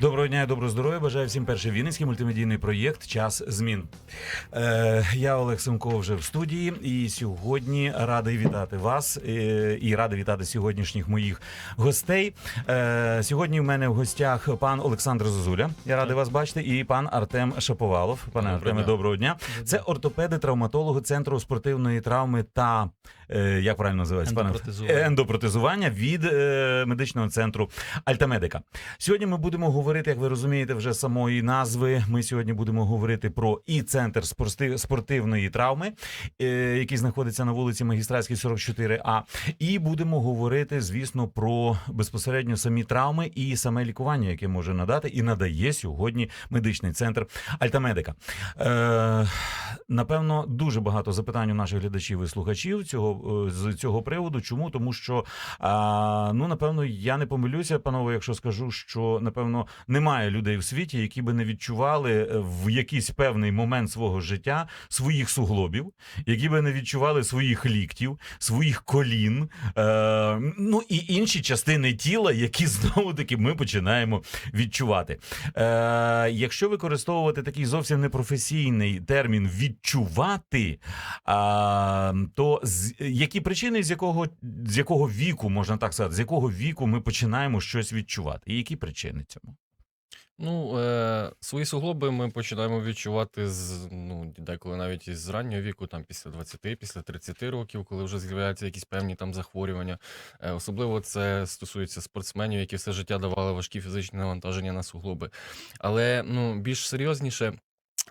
Доброго дня і доброго здоров'я. Бажаю всім перший вінницький мультимедійний проєкт Час змін. Е, я Олег Семко вже в студії, і сьогодні радий вітати вас е, і радий вітати сьогоднішніх моїх гостей. Е, сьогодні в мене в гостях пан Олександр Зозуля. Я радий вас бачити, і пан Артем Шаповалов. Пане Доброго Артеме, дня. доброго дня. Це ортопеди, травматологи центру спортивної травми та е, як правильно називається пане Ендопротезування. Ендопротезування від е, медичного центру Альтамедика. Сьогодні ми будемо говорити, як ви розумієте, вже самої назви. Ми сьогодні будемо говорити про і центр спорти- спортивної травми, е, який знаходиться на вулиці Магістратській 44А. І будемо говорити, звісно, про безпосередньо самі травми і саме лікування, яке може надати і надає сьогодні медичний центр Альтамедика. Е, напевно, дуже багато запитань у наших глядачів і слухачів цього е, з цього приводу. Чому? Тому що а, ну напевно я не помилюся, панове, якщо скажу, що напевно немає людей в світі, які би не відчували е, в якийсь певний момент свого життя своїх суглобів, які би не відчували своїх ліктів, своїх колін, е, ну і інші частини тіла, які знову таки ми починаємо відчувати. Е, якщо використовувати такий зовсім непрофесійний термін відчувати, а, то з, які причини, з якого, з якого віку, можна так сказати, з якого віку ми починаємо щось відчувати? І які причини цьому? Ну, е, свої суглоби ми починаємо відчувати з ну, деколи навіть із раннього віку, там після 20, після 30 років, коли вже з'являються якісь певні там захворювання. Е, особливо це стосується спортсменів, які все життя давали важкі фізичні навантаження на суглоби. Але ну, більш серйозніше.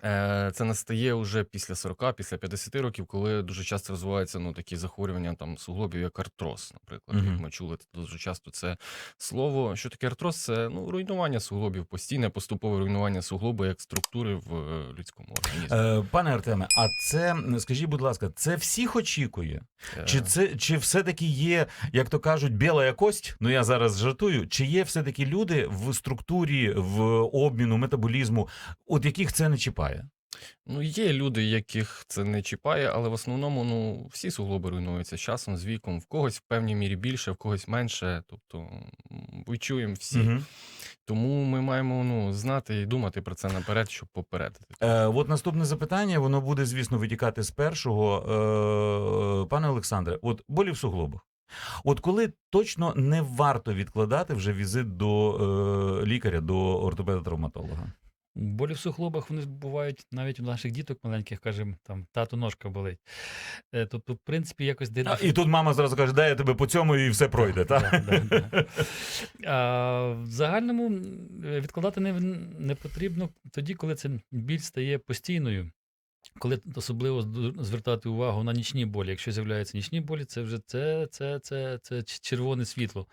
Е, Це настає вже після 40, після 50 років, коли дуже часто розвиваються ну, такі захворювання там суглобів, як артроз, наприклад. Як ми чули дуже часто це слово. Що таке артроз? Це ну, руйнування суглобів, постійне поступове руйнування суглобу як структури в е, людському організмі. Е, пане Артеме, а це скажіть, будь ласка, це всіх очікує? Е, Чи це чи все-таки є, як то кажуть, біла кость? Ну я зараз жартую. Чи є все-таки люди в структурі, в обміну, метаболізму, от яких це не чіпає? Ну, є люди, яких це не чіпає, але в основному ну, всі суглоби руйнуються з часом, з віком. В когось в певній мірі більше, в когось менше. Тобто м, відчуємо всі. Мгм. Тому ми маємо ну, знати і думати про це наперед, щоб попередити. Е, от наступне запитання, воно буде, звісно, витікати з першого. Е, пане Олександре, от болі в суглобах. От коли точно не варто відкладати вже візит до е, лікаря, до ортопеда-травматолога? Болі в суглобах вони бувають навіть у наших діток маленьких, кажемо, там тато ножка болить. Е, Тобто, в принципі, якось А, і тут мама зразу каже, дай я тебе по цьому і все пройде, так? Да, да, да. А, в загальному е, відкладати не, не потрібно тоді, коли це біль стає постійною. Коли особливо звертати увагу на нічні болі. Якщо з'являються нічні болі, це вже це, це, це, це червоне світло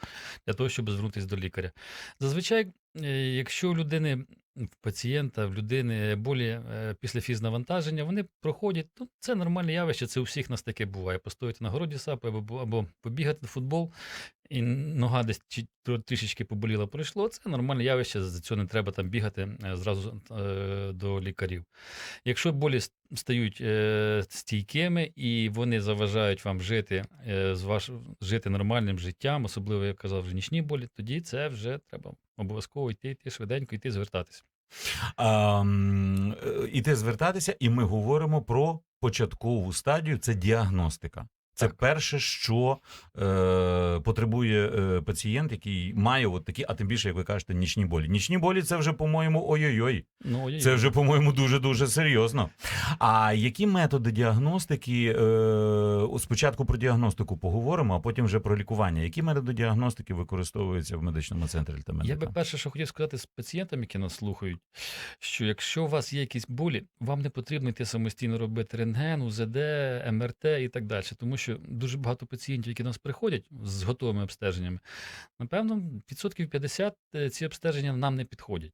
для того, щоб звернутися до лікаря. Зазвичай, е, якщо у людини, в пацієнта, в людини болі е, після фізнавантаження, вони проходять. Ну, це нормальне явище, це у всіх нас таке буває. Постояти на городі сапи або, або побігати в футбол, і нога десь трішечки поболіла, пройшло. Це нормальне явище, за цього не треба там бігати е, зразу е, до лікарів. Якщо болі стають стійкими і вони заважають вам жити, з ваш, жити нормальним життям, особливо, як казав, вже нічні болі, тоді це вже треба обов'язково йти, йти швиденько, йти звертатися. Е, іти звертатися, і ми говоримо про початкову стадію це діагностика. Це Так. перше, що е, потребує е, пацієнт, який має от такі, а тим більше, як ви кажете, нічні болі. Нічні болі це вже, по-моєму, ой-ой-ой. Ну. Це вже, по-моєму, дуже дуже серйозно. А які методи діагностики? Е, спочатку про діагностику поговоримо, а потім вже про лікування. Які методи діагностики використовуються в медичному центрі Альтамедика? Я би перше, що хотів сказати з пацієнтам, які нас слухають, що якщо у вас є якісь болі, вам не потрібно йти самостійно робити рентген, УЗД, МРТ і так далі. Тому що дуже багато пацієнтів, які до нас приходять з готовими обстеженнями, напевно, відсотків 50 е, ці обстеження нам не підходять.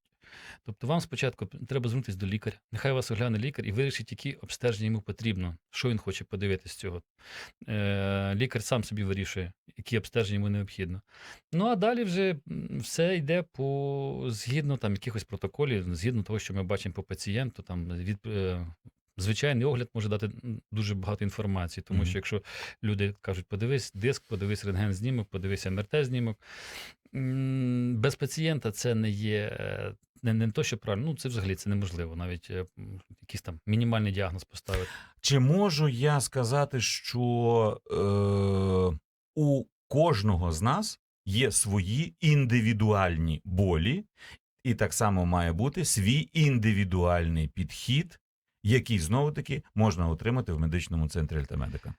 Тобто вам спочатку треба звернутися до лікаря, нехай вас огляне лікар і вирішить, які обстеження йому потрібно, що він хоче подивитися з цього. Е, лікар сам собі вирішує, які обстеження йому необхідно. Ну а далі вже все йде по згідно там якихось протоколів, згідно того, що ми бачимо по пацієнту, там від. Звичайний огляд може дати дуже багато інформації, тому Мгм. що якщо люди кажуть, подивись диск, подивись рентген знімок, подивись МРТ знімок, Без пацієнта це не є е, не, не то, що правильно. Ну, це взагалі це неможливо. Навіть е, якийсь там мінімальний діагноз поставити. Чи можу я сказати, що е, у кожного з нас є свої індивідуальні болі, і так само має бути свій індивідуальний підхід, який знову таки можна отримати в медичному центрі Альтамедика?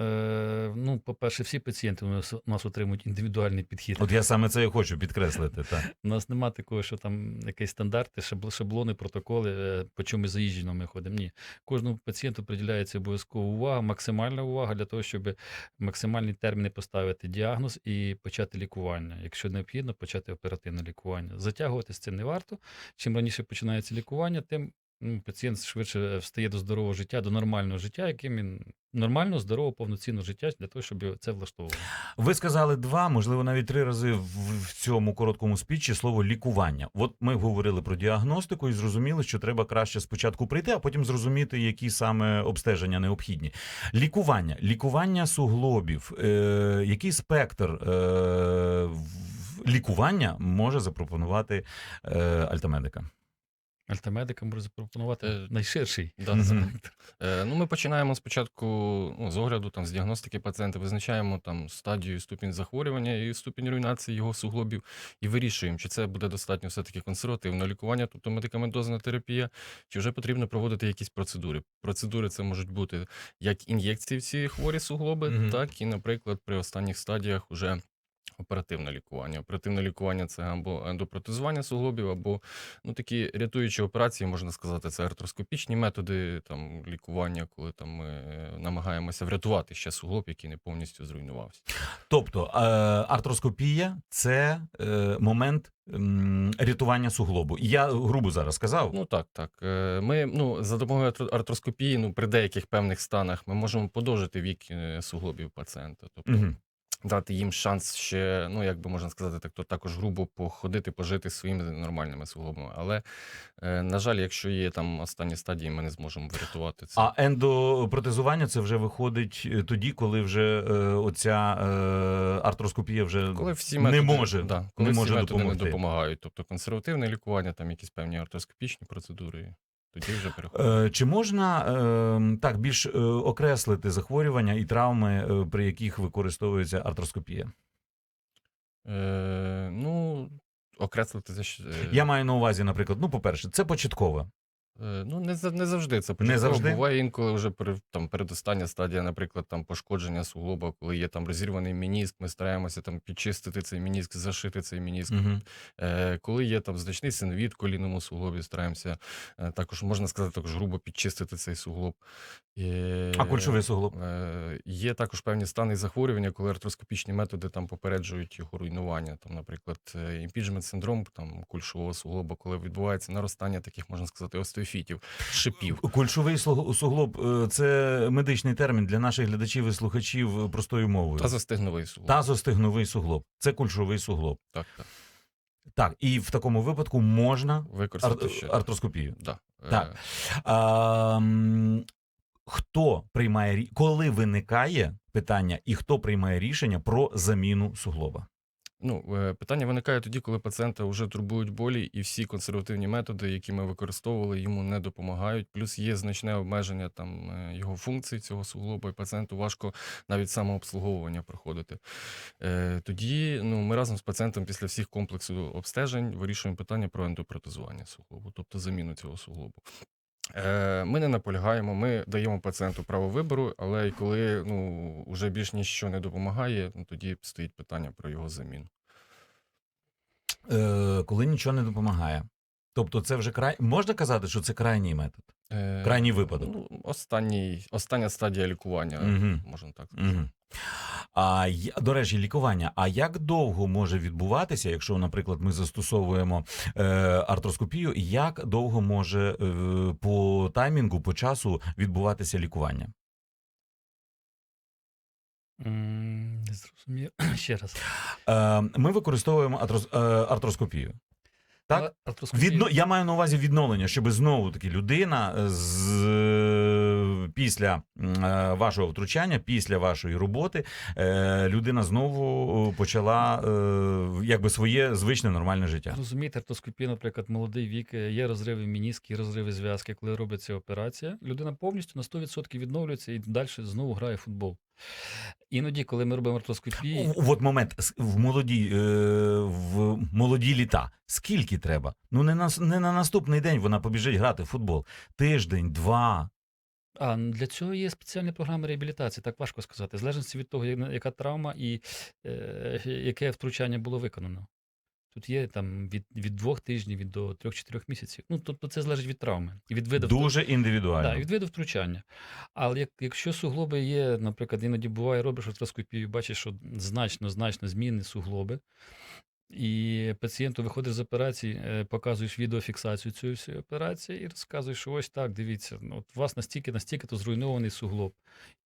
Е, ну, по-перше, всі пацієнти у нас, у нас отримують індивідуальний підхід. От я саме це і хочу підкреслити. Так. У нас немає такого, що там якісь стандарти, шаблони, протоколи, е, по чому заїжджено ми ходимо. Ні. Кожному пацієнту приділяється обов'язково увага, максимальна увага для того, щоб максимальні терміни поставити діагноз і почати лікування. Якщо необхідно, почати оперативне лікування. Затягувати з цим не варто. Чим раніше починається лікування, тим ну, пацієнт швидше встає до здорового життя, до нормального життя, яким він нормально, здорового, повноцінного життя для того, щоб це влаштовувало. Ви сказали два, можливо, навіть три рази в, в цьому короткому спічі слово лікування. От ми говорили про діагностику і зрозуміли, що треба краще спочатку прийти, а потім зрозуміти, які саме обстеження необхідні. Лікування, лікування суглобів. Е, який спектр е, лікування може запропонувати е, Альтамедика? Альтамедика може запропонувати Е, найширший Да, Мгм. спектр. Е, ну, ми починаємо спочатку ну, з огляду, там, з діагностики пацієнта, визначаємо там стадію, ступінь захворювання і ступінь руйнації його суглобів, і вирішуємо, чи це буде достатньо все-таки консервативне лікування, тобто медикаментозна терапія, чи вже потрібно проводити якісь процедури. Процедури це можуть бути як ін'єкції в ці хворі суглоби, так і, наприклад, при останніх стадіях уже. Оперативне лікування. Оперативне лікування це або ендопротезування суглобів, або ну, такі рятуючі операції, можна сказати, це артроскопічні методи там, лікування, коли там, ми е, намагаємося врятувати ще суглоб, який не повністю зруйнувався. Тобто е, артроскопія це е, момент рятування суглобу. Я грубо зараз сказав. Ну так, так. Ми ну, за допомогою артро- артроскопії, ну, при деяких певних станах ми можемо подовжити вік суглобів пацієнта. Тобто Мгм. Дати їм шанс ще, ну як би можна сказати, так то також грубо походити, пожити своїми нормальними суглобами. Але, е, на жаль, якщо є там останні стадії, ми не зможемо врятувати це. А ендопротезування це вже виходить е, тоді, коли вже е, оця е, артроскопія вже Коли всі не може, да, коли не всі може методи допомогти. не допомагають. Тобто консервативне лікування, там якісь певні артроскопічні процедури, тоді вже переходить. Е, Чи можна е, так більш е, окреслити захворювання і травми, е, при яких використовується артроскопія? Е, ну, окреслити це е, Я маю на увазі, наприклад, ну, по-перше, це початкова. Е, Ну, не, за- не завжди це Не початково. завжди? Буває інколи вже пере- там, передостання стадія, наприклад, там пошкодження суглоба, коли є там розірваний мініск, ми стараємося там підчистити цей мініск, зашити цей мініск. Угу. Е, коли є там значний синвіт в колінному суглобі, стараємося е, також, можна сказати, також грубо підчистити цей суглоб. Е, А кульшовий суглоб? Е, Є також певні стани захворювання, коли артроскопічні методи там попереджують його руйнування. Там, наприклад, імпіджмент синдром там, кульшового суглоба, коли відбувається наростання таких, можна сказати, остеофітів, шипів. Кульшовий суглоб е, це медичний термін для наших глядачів і слухачів е, простою мовою. Тазостегновий суглоб. Тазостегновий суглоб. Це кульшовий суглоб. Так, так. Так, і в такому випадку можна Використати ар- ще. артроскопію. Да. Так. Е, А, хто приймає коли виникає питання, і хто приймає рішення про заміну суглоба? Ну, е, питання виникає тоді, коли пацієнта вже турбують болі, і всі консервативні методи, які ми використовували, йому не допомагають. Плюс є значне обмеження там е, його функцій цього суглоба, і пацієнту важко навіть самообслуговування проходити. Е, Тоді ну, ми разом з пацієнтом після всіх комплексу обстежень вирішуємо питання про ендопротезування суглобу, тобто заміну цього суглобу. Е, Ми не наполягаємо, ми даємо пацієнту право вибору, але й коли ну, вже більш ніщо не допомагає, ну, тоді стоїть питання про його заміну. Е, коли нічого не допомагає. Тобто, це вже край можна казати, що це крайній метод. Е, Крайній випадок. Ну, останній, остання стадія лікування, Мгм. можна так сказати. Угу. А до речі, лікування. А як довго може відбуватися, якщо, наприклад, ми застосовуємо е, артроскопію, як довго може е, по таймінгу, по часу відбуватися лікування? Не зрозумів. Ще раз. Е, ми використовуємо е, артроскопію. Так? Відно, я маю на увазі відновлення, щоб знову таки людина з е, після е, вашого втручання, після вашої роботи, е, людина знову почала е, якби своє звичне нормальне життя. Розумієте, артроскопія, наприклад, молодий вік, е, є розриви мініски, розриви зв'язки, коли робиться операція, людина повністю на 100% відновлюється і далі знову грає в футбол. Іноді, коли ми робимо артроскопію, В- От момент в молоді, е, в молоді літа. Скільки треба? Ну не на не на наступний день вона побіжить грати в футбол. Тиждень, два. А для цього є спеціальні програми реабілітації, так важко сказати, в залежності від того, яка травма і е, яке втручання було виконано. Тут є там від, від двох тижнів від до трьох-чотирьох місяців. Ну, тобто це залежить від травми і від виду втру- Дуже індивідуально. Да, від виду втручання. Але як, якщо суглоби є, наприклад, іноді буває, робиш артроскопію, бачиш, що значно, значно зміни суглоби, і пацієнту виходиш з операції, е, показуєш відеофіксацію цієї всієї операції і розказуєш, що ось так, дивіться, ну, от у вас настільки, настільки то зруйнований суглоб.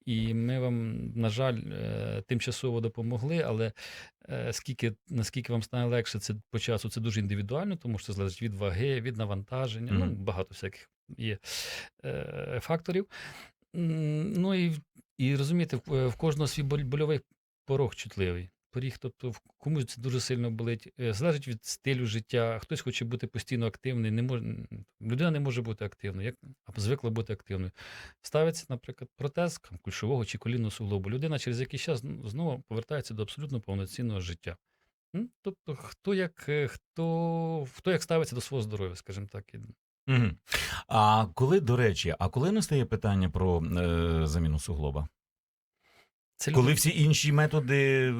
І ми вам, на жаль, е, тимчасово допомогли, але е, скільки, наскільки вам стане легше це по часу, це дуже індивідуально, тому що це залежить від ваги, від навантаження, ну, багато всяких є факторів. Ну і, і розумієте, в, кожного свій боль- больовий порог чутливий. Поріг, тобто комусь це дуже сильно болить. Е, Залежить від стилю життя. Хтось хоче бути постійно активний. Не може, людина не може бути активною, як звикла бути активною. Ставиться, наприклад, протез кульшового чи колінного суглобу. Людина через якийсь час знову повертається до абсолютно повноцінного життя. Тобто, хто як, е, хто, хто як ставиться до свого здоров'я, скажімо так. А коли, до речі, а коли настає питання про е, заміну суглоба? Це Коли люди- всі інші методи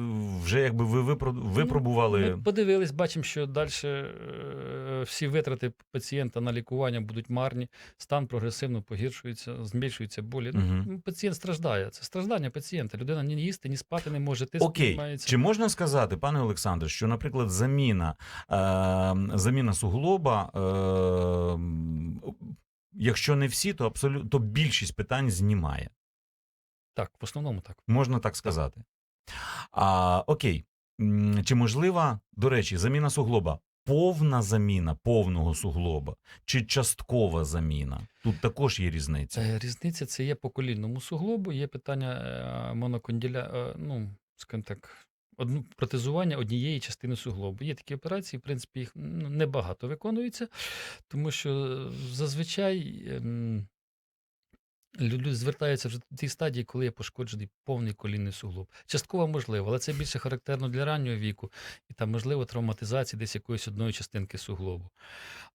вже якби ви випро- випробували. Ми подивились, бачимо, що далі всі витрати пацієнта на лікування будуть марні, стан прогресивно погіршується, збільшується болі. Ну, пацієнт страждає. Це страждання пацієнта. Людина ні їсти, ні спати не може, тиск Окей, піднімається. чи можна сказати, пане Олександре, що, наприклад, заміна, е, заміна суглоба, е, якщо не всі, то абсолютно більшість питань знімає. Так, в основному так. Можна так сказати. А, окей. Чи можлива, до речі, заміна суглоба? Повна заміна повного суглоба чи часткова заміна? Тут також є різниця. Е, Різниця це є по колінному суглобу, є питання е, моноконділя, е, ну, скажімо так, одну протезування однієї частини суглобу. Є такі операції, в принципі, їх ну, небагато виконується, тому що зазвичай ем, люди звертаються вже до тій стадії, коли є пошкоджений повний колінний суглоб. Частково можливо, але це більше характерно для раннього віку, і там можливо травматизація десь якоїсь одної частинки суглобу.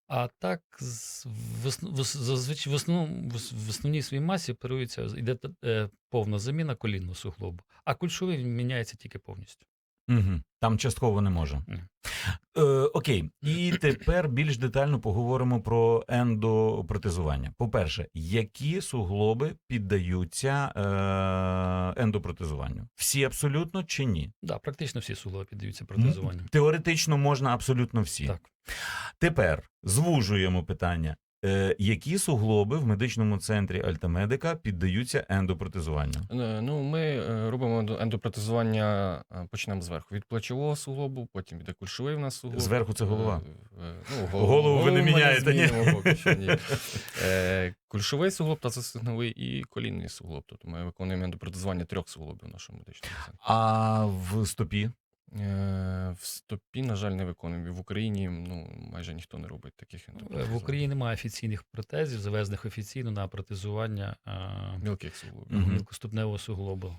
А так, з- в, основ- в, зазвичай в, основному, в, ос- в основній своїй масі оперується, йде е, повна заміна колінного суглобу, а кульшовий міняється тільки повністю. Угу. Там частково не може. Е, окей, і тепер більш детально поговоримо про ендопротезування. По-перше, які суглоби піддаються е, ендопротезуванню? Всі абсолютно чи ні? Да, практично всі суглоби піддаються протезуванню. Теоретично можна абсолютно всі. Так. Тепер звужуємо питання. Е, які суглоби в медичному центрі Альтамедика піддаються ендопротезуванню? Е, Ну, ми е, робимо ендопротезування, почнемо зверху. Від плечового суглобу, потім йде кульшовий в нас суглоб. Зверху це голова? Ну, Голову ви не міняєте, ні? поки що, ні. Кульшовий суглоб та засигновий і колінний суглоб. Тобто ми виконуємо ендопротезування трьох суглобів в нашому медичному центрі. А в стопі? Е, В стопі, на жаль, не виконуємо. В Україні ну, майже ніхто не робить таких Е. В Україні немає офіційних протезів, завезених офіційно на протезування а, Мілких суглобів. Мгм. мілкоступневого суглобу.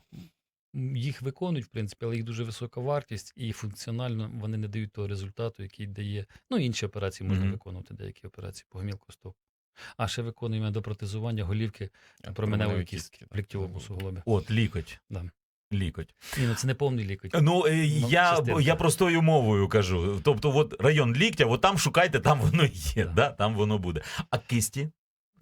Їх виконують, в принципі, але їх дуже висока вартість, і функціонально вони не дають того результату, який дає. Ну, інші операції можна Мгм. виконувати, деякі операції по гомілкостопу. А ще виконуємо до протезування голівки Е, променевої кістки в ліктьовому суглобі. От, лікоть. Да. Лікоть. Ні, ну це не повний лікоть. Ну, е, Ну, я, частинка. я простою мовою кажу. Тобто, от район ліктя, от там шукайте, там воно є, Да. да, там воно буде. А кисті,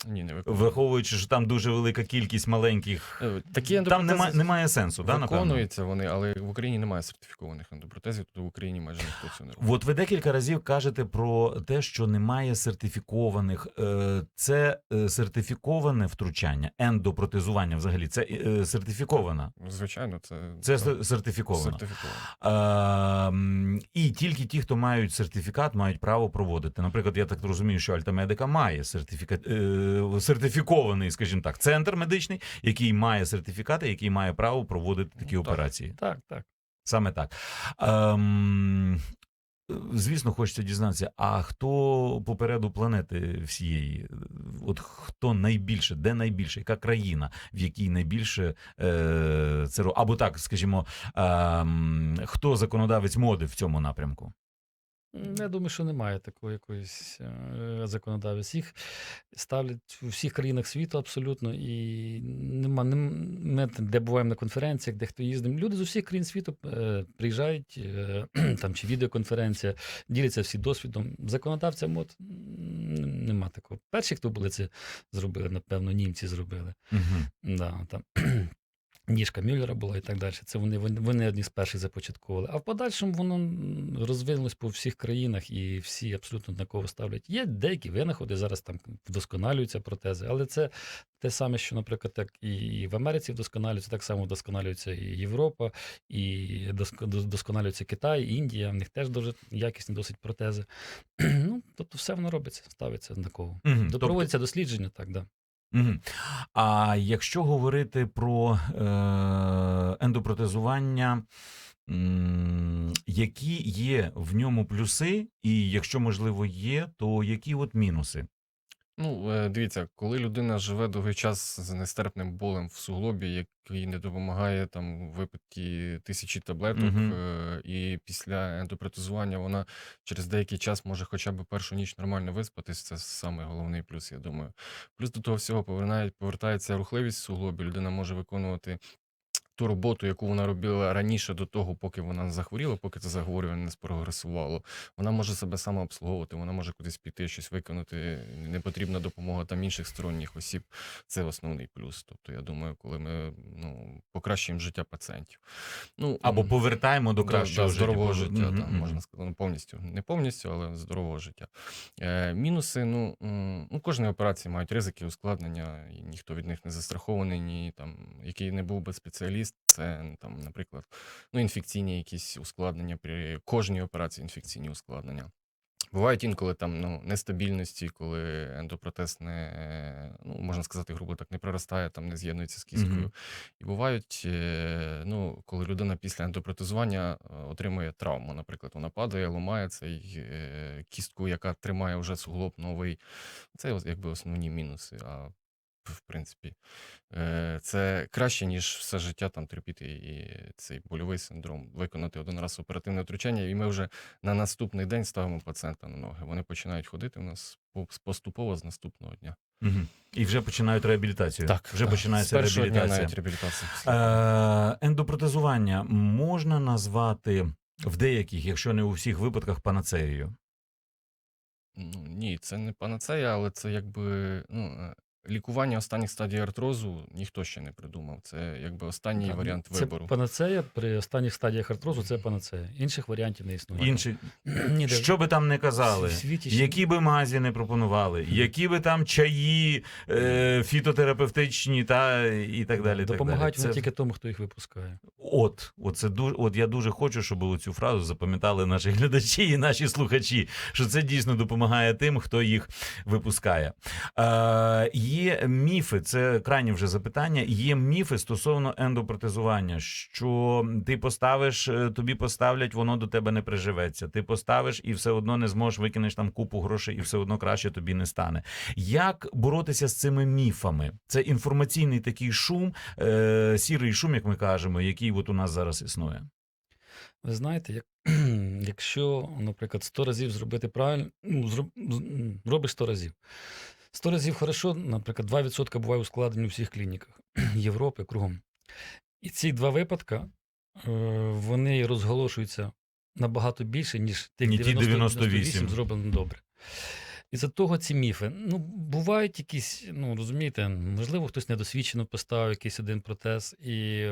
Ні, не виконуємо. враховуючи, що там дуже велика кількість маленьких. Е, Такі Там немає, немає сенсу, да, виконуються вони, але в Україні немає сертифікованих ендопротезів, то в Україні майже ніхто цього не робить. От ви декілька разів кажете про те, що немає сертифікованих. Е, Це е, сертифіковане втручання, ендопротезування взагалі. Це сертифікована. Звичайно, це, Це так, сер- сертифіковано. сертифіковано. Ем, і тільки ті, хто мають сертифікат, мають право проводити. Наприклад, я так розумію, що Альтамедика має сертифікат, сертифікований, скажімо так, центр медичний, який має сертифікати, який має право проводити такі Ну, так. операції. Так, так. Саме так. Ем, звісно, хочеться дізнатися, а хто попереду планети всієї? От хто найбільше, де найбільше, яка країна, в якій найбільше е, це або так, скажімо, ем, хто законодавець моди в цьому напрямку? М, Я думаю, що немає такої якоїсь е, законодавець. Їх ставлять у всіх країнах світу абсолютно, і нема, нем- ми де буваємо на конференціях, де хто їздить. Люди з усіх країн світу е, приїжджають, е, там чи відеоконференція, діляться всі досвідом. Законодавця мод м, нема такого. Перші, хто були це зробили, напевно, німці зробили. Угу. Да, там. Ніжка Мюллера була і так далі. Це вони, вони, одні з перших започаткували. А в подальшому воно розвинулось по всіх країнах і всі абсолютно однаково ставлять. Є деякі винаходи, зараз там вдосконалюються протези, але це те саме, що, наприклад, так і в Америці вдосконалюються, так само вдосконалюється і Європа, і доск- до- вдосконалюється Китай, Індія. В них теж дуже якісні досить протези. ну, тобто все воно робиться, ставиться однаково. Угу. Тобто... Проводяться дослідження, так, да. Угу. А якщо говорити про е, ендопротезування, які є в ньому плюси, і якщо можливо є, то які от мінуси? Ну, е, дивіться, коли людина живе довгий час з нестерпним болем в суглобі, який не допомагає там випити тисячі таблеток, Мгм. е, і після ендопротезування вона через деякий час може хоча б першу ніч нормально виспатись, це саме головний плюс, я думаю. Плюс до того всього повернає- повертається рухливість в суглобі, людина може виконувати ту роботу, яку вона робила раніше до того, поки вона захворіла, поки це захворювання не спрогресувало. Вона може себе сама обслуговувати, вона може кудись піти, щось виконати. Не потрібна допомога там інших сторонніх осіб. Це основний плюс. Тобто, я думаю, коли ми ну, покращуємо життя пацієнтів. Ну, Або м, повертаємо до да, кращого да, здорового життя. життя, Мгм, там, можна сказати, ну, повністю. Не повністю, але здорового життя. Е, мінуси, ну, ну, кожні операції мають ризики, ускладнення, і ніхто від них не застрахований, ні там, який не був би спеціаліст, це там, наприклад, ну, інфекційні якісь ускладнення при кожній операції інфекційні ускладнення. Бувають інколи там ну, нестабільності, коли ендопротез не, е, ну, можна сказати, грубо так, не проростає, там не з'єднується з кісткою. Мгм. І бувають, е, ну, коли людина після ендопротезування отримує травму. Наприклад, вона падає, ламає цей е, кістку, яка тримає вже суглоб новий. Це якби основні мінуси. А в принципі, е, це краще, ніж все життя там терпіти і цей больовий синдром, виконати один раз оперативне втручання, і ми вже на наступний день ставимо пацієнта на ноги. Вони починають ходити у нас поступово з наступного дня. Мгм. І вже починають реабілітацію. вже так. починається з першого дня реабілітація. навіть реабілітація. Е, ендопротезування можна назвати в деяких, якщо не у всіх випадках, панацеєю. Ну, ні, це не панацея, але це якби ну, е, лікування останніх стадій артрозу ніхто ще не придумав. Це якби останній Так, варіант це вибору. Панацея при останніх стадіях артрозу це панацея. Інших варіантів не існує. Інші, Ніде що би там не казали, світі ще- які би мазі не пропонували, які би там чаї е, фітотерапевтичні та і так далі. Допомагають так далі. Це- тільки тому, хто їх випускає. От, от, це дуже, от я дуже хочу, щоб цю фразу запам'ятали наші глядачі і наші слухачі, що це дійсно допомагає тим, хто їх випускає. Е, є міфи, це крайнє вже запитання. Є міфи стосовно ендопротезування, що ти поставиш, е, тобі поставлять, воно до тебе не приживеться. Ти поставиш і все одно не зможеш викинеш там купу грошей, і все одно краще тобі не стане. Як боротися з цими міфами? Це інформаційний такий шум, е, сірий шум, як ми кажемо, який от у нас зараз існує. Ви знаєте, як, якщо, наприклад, 100 разів зробити правильно, ну, зроб, робиш 100 разів. 100 разів хорошо, наприклад, 2% буває ускладнень у всіх клініках Європи кругом. І ці два випадка е, вони розголошуються набагато більше, ніж тих Ні ті 90, 98. 98 зроблено добре. І за того ці міфи. Ну, бувають якісь, ну розумієте, можливо, хтось недосвідчено поставив якийсь один протез, і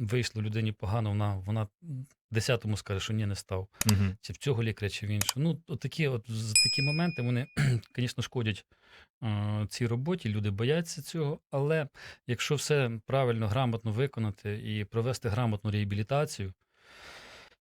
вийшло людині погано, вона, вона десятому скаже, що ні, не став. Угу. Чи в цього лікаря, чи в іншого. Ну, от такі, от, такі моменти, вони, звісно, шкодять е, цій роботі, люди бояться цього, але якщо все правильно, грамотно виконати і провести грамотну реабілітацію,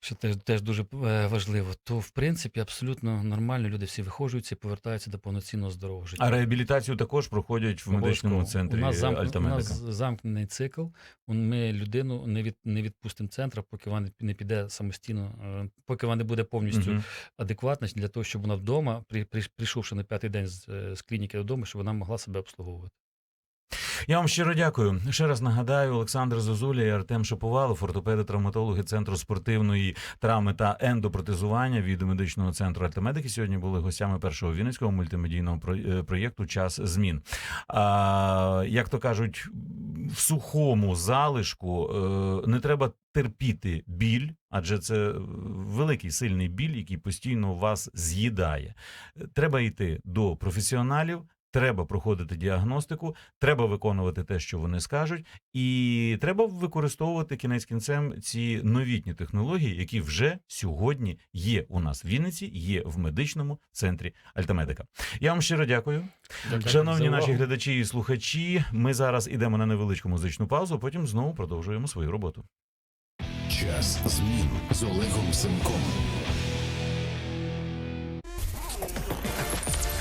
що теж, теж дуже е, важливо, то в принципі абсолютно нормально. Люди всі виходжуються і повертаються до повноцінного здорового життя. А реабілітацію також проходять в медичному центрі у нас, замк... у нас замкнений цикл. Ми людину не, від... не відпустимо центра, поки вона не піде самостійно, е, поки вона не буде повністю Мгм. адекватна для того, щоб вона вдома, при... при- прийшовши на п'ятий день з, е, з клініки додому, щоб вона могла себе обслуговувати. Я вам щиро дякую. Ще раз нагадаю, Олександр Зозуля і Артем Шаповалов, ортопеди, травматологи Центру спортивної травми та ендопротезування від медичного центру Альтамедики сьогодні були гостями першого вінницького мультимедійного е, проєкту Час змін. А, як то кажуть, в сухому залишку е, не треба терпіти біль, адже це великий сильний біль, який постійно вас з'їдає. Треба йти до професіоналів. Треба проходити діагностику, треба виконувати те, що вони скажуть, і треба використовувати кінець кінцем ці новітні технології, які вже сьогодні є у нас в Вінниці, є в медичному центрі Альтамедика. Я вам щиро дякую. Дякую Шановні за наші глядачі і слухачі. Ми зараз ідемо на невеличку музичну паузу, потім знову продовжуємо свою роботу. Час змін з Олегом Семком.